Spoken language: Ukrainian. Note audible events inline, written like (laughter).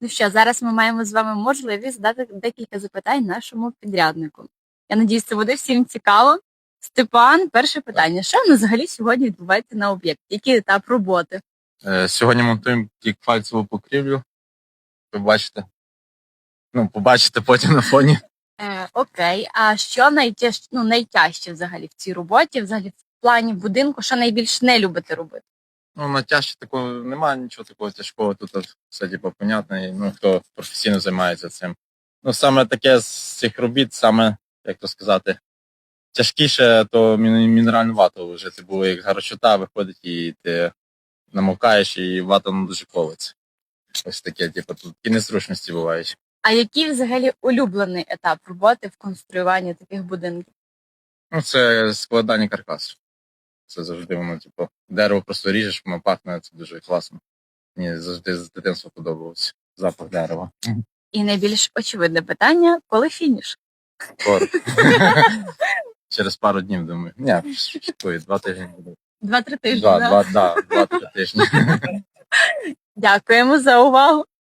Ну що, зараз ми маємо з вами можливість задати декілька запитань нашому підряднику. Я надіюсь, це буде всім цікаво. Степан, перше питання: що в нас взагалі сьогодні відбувається на об'єкті? Який етап роботи? Е, Сьогодні монтуємо кікфальцеву покрівлю. Ви бачите. Ну, побачите потім на фоні. Е, окей, а що найтяжче, ну, найтяжче взагалі в цій роботі, взагалі в плані будинку, що найбільш не любите робити? Ну, на тяжче такого немає нічого такого тяжкого. Тут все типу, понятно, і, ну, хто професійно займається цим. Ну, саме таке з цих робіт, саме, як то сказати, тяжкіше, то мінеральну вату вжити, бо як гарочота виходить, і ти намокаєш, і вата ну, дуже колиться. Ось таке, типу, тут і незручності бувають. А який взагалі улюблений етап роботи в конструюванні таких будинків? Ну, це складання каркасу. Це завжди воно, типу, дерево просто ріжеш, воно пахне, це дуже класно. Мені завжди з дитинства подобався запах дерева. І найбільш очевидне питання, коли фініш? Скоро. (laughs) (laughs) Через пару днів, думаю. Ні, швидкою, два тижні буде. Два-три тижні. Два-три тижні. (laughs) Дякуємо за увагу.